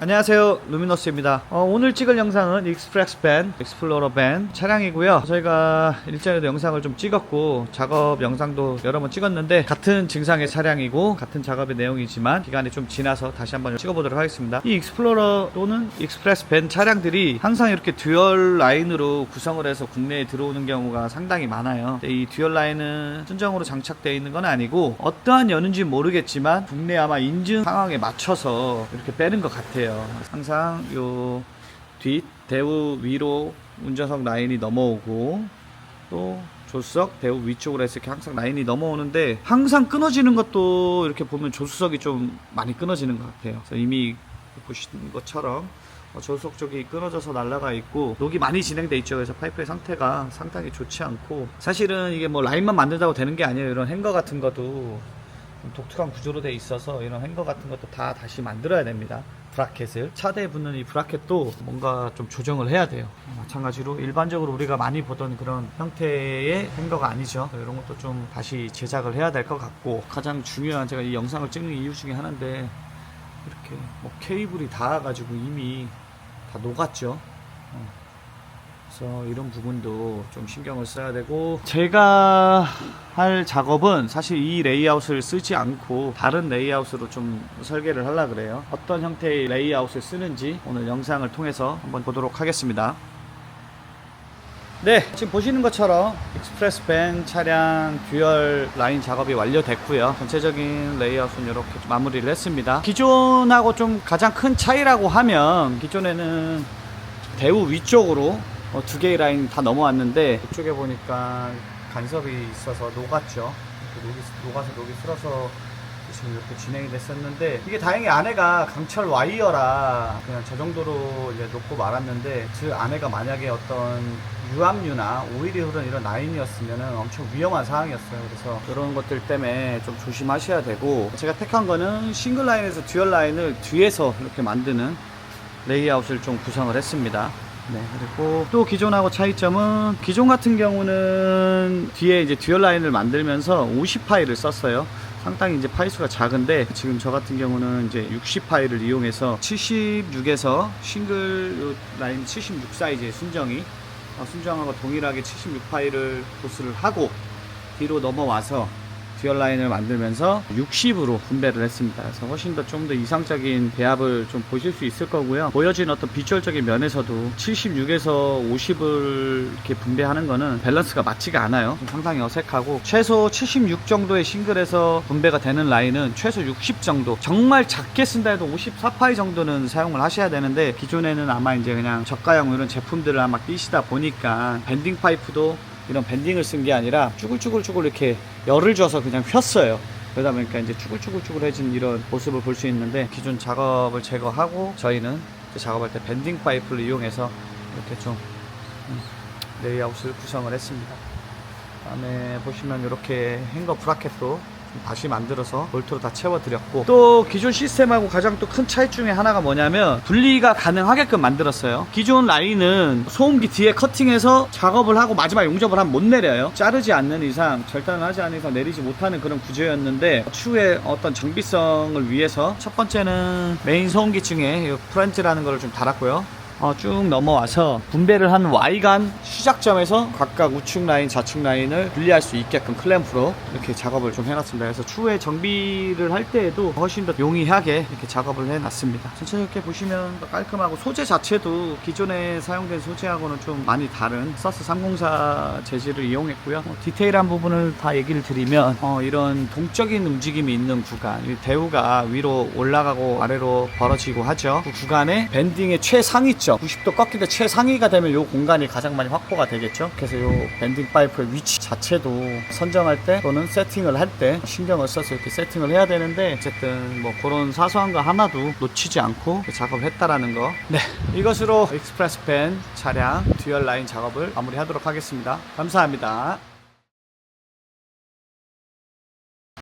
안녕하세요. 루미너스입니다. 어, 오늘 찍을 영상은 익스프레스 밴 익스플로러 밴 차량이고요. 저희가 일전에도 영상을 좀 찍었고 작업 영상도 여러 번 찍었는데 같은 증상의 차량이고 같은 작업의 내용이지만 기간이 좀 지나서 다시 한번 찍어보도록 하겠습니다. 이 익스플로러 또는 익스프레스 밴 차량들이 항상 이렇게 듀얼 라인으로 구성을 해서 국내에 들어오는 경우가 상당히 많아요. 이 듀얼 라인은 순정으로 장착되어 있는 건 아니고 어떠한 연인지 모르겠지만 국내 아마 인증 상황에 맞춰서 이렇게 빼는 것 같아요 항상 요 뒷 대우 위로 운전석 라인이 넘어오고 또 조수석 대우 위쪽으로 해서 이렇게 항상 라인이 넘어오는데 항상 끊어지는 것도 이렇게 보면 조수석이 좀 많이 끊어지는 것 같아요. 이미 보시는 것처럼 어, 조수석 쪽이 끊어져서 날라가 있고 녹이 많이 진행돼 있죠. 그래서 파이프의 상태가 상당히 좋지 않고 사실은 이게 뭐 라인만 만든다고 되는 게 아니에요. 이런 행거 같은 것도 좀 독특한 구조로 돼 있어서 이런 행거 같은 것도 다 다시 만들어야 됩니다. 브라켓을 차대에 붙는 이 브라켓도 뭔가 좀 조정을 해야 돼요. 마찬가지로 일반적으로 우리가 많이 보던 그런 형태의 행거가 아니죠. 이런 것도 좀 다시 제작을 해야 될 것 같고 가장 중요한 제가 이 영상을 찍는 이유 중에 하나인데 이렇게 뭐 케이블이 닿아가지고 이미 다 녹았죠. 어. 그래서 이런 부분도 좀 신경을 써야 되고 제가 할 작업은 사실 이 레이아웃을 쓰지 않고 다른 레이아웃으로 좀 설계를 하려 그래요. 어떤 형태의 레이아웃을 쓰는지 오늘 영상을 통해서 한번 보도록 하겠습니다. 네 지금 보시는 것처럼 익스프레스 밴 차량 듀얼 라인 작업이 완료됐고요. 전체적인 레이아웃은 이렇게 좀 마무리를 했습니다. 기존하고 좀 가장 큰 차이라고 하면 기존에는 대우 위쪽으로 어, 두 개의 라인 다 넘어왔는데 이쪽에 보니까 간섭이 있어서 녹았죠. 녹이, 녹아서 녹이 쓸어서 지금 이렇게 진행이 됐었는데 이게 다행히 안에가 강철 와이어라 그냥 저 정도로 이제 녹고 말았는데 그 안에가 만약에 어떤 유압류나 오일이 흐른 이런 라인이었으면 엄청 위험한 상황이었어요. 그래서 이런 것들 때문에 좀 조심하셔야 되고 제가 택한 거는 싱글 라인에서 듀얼 라인을 뒤에서 이렇게 만드는 레이아웃을 좀 구성을 했습니다. 네, 그리고 또 기존하고 차이점은 기존 같은 경우는 뒤에 이제 듀얼 라인을 만들면서 50파일을 썼어요. 상당히 이제 파일 수가 작은데 지금 저 같은 경우는 이제 60파일을 이용해서 76에서 싱글 라인 76 사이즈의 순정이 어, 순정하고 동일하게 76파일을 보수를 하고 뒤로 넘어와서 듀얼 라인을 만들면서 60으로 분배를 했습니다. 그래서 훨씬 더 좀 더 이상적인 배합을 좀 보실 수 있을 거고요. 보여진 어떤 비주얼적인 면에서도 76에서 50을 이렇게 분배하는 거는 밸런스가 맞지가 않아요. 좀 상당히 어색하고 최소 76 정도의 싱글에서 분배가 되는 라인은 최소 60 정도. 정말 작게 쓴다 해도 54파이 정도는 사용을 하셔야 되는데 기존에는 아마 이제 그냥 저가형 이런 제품들을 아마 끼시다 보니까 밴딩 파이프도 이런 밴딩을 쓴 게 아니라 쭈글쭈글쭈글 이렇게 열을 줘서 그냥 폈어요. 그러다 보니까 이제 쭈글쭈글쭈글해진 이런 모습을 볼 수 있는데 기존 작업을 제거하고 저희는 작업할 때 밴딩 파이프를 이용해서 이렇게 좀 음, 레이아웃을 구성을 했습니다. 다음에 보시면 이렇게 행거 브라켓도 좀 다시 만들어서 볼트로 다 채워드렸고. 또 기존 시스템하고 가장 또 큰 차이 중에 하나가 뭐냐면 분리가 가능하게끔 만들었어요. 기존 라인은 소음기 뒤에 커팅해서 작업을 하고 마지막 용접을 하면 못 내려요. 자르지 않는 이상 절단을 하지 않는 이상 내리지 못하는 그런 구조였는데 추후에 어떤 정비성을 위해서 첫 번째는 메인 소음기층에 프렌즈라는 걸좀 달았고요 어, 쭉 넘어와서 분배를 한 Y간 시작점에서 각각 우측 라인, 좌측 라인을 분리할 수 있게끔 클램프로 이렇게 작업을 좀 해놨습니다. 그래서 추후에 정비를 할 때에도 훨씬 더 용이하게 이렇게 작업을 해놨습니다. 전체 이렇게 보시면 더 깔끔하고 소재 자체도 기존에 사용된 소재하고는 좀 많이 다른 서스 304 재질을 이용했고요. 어, 디테일한 부분을 다 얘기를 드리면 어, 이런 동적인 움직임이 있는 구간, 이 대우가 위로 올라가고 아래로 벌어지고 하죠. 그 구간에 밴딩의 최상위점 90도 꺾일 때 최상위가 되면 이 공간이 가장 많이 확보가 되겠죠. 그래서 이 밴딩 파이프의 위치 자체도 선정할 때 또는 세팅을 할 때 신경을 써서 이렇게 세팅을 해야 되는데 어쨌든 뭐 그런 사소한 거 하나도 놓치지 않고 작업을 했다라는 거. 네, 이것으로 익스프레스 밴 차량 듀얼 라인 작업을 마무리하도록 하겠습니다. 감사합니다.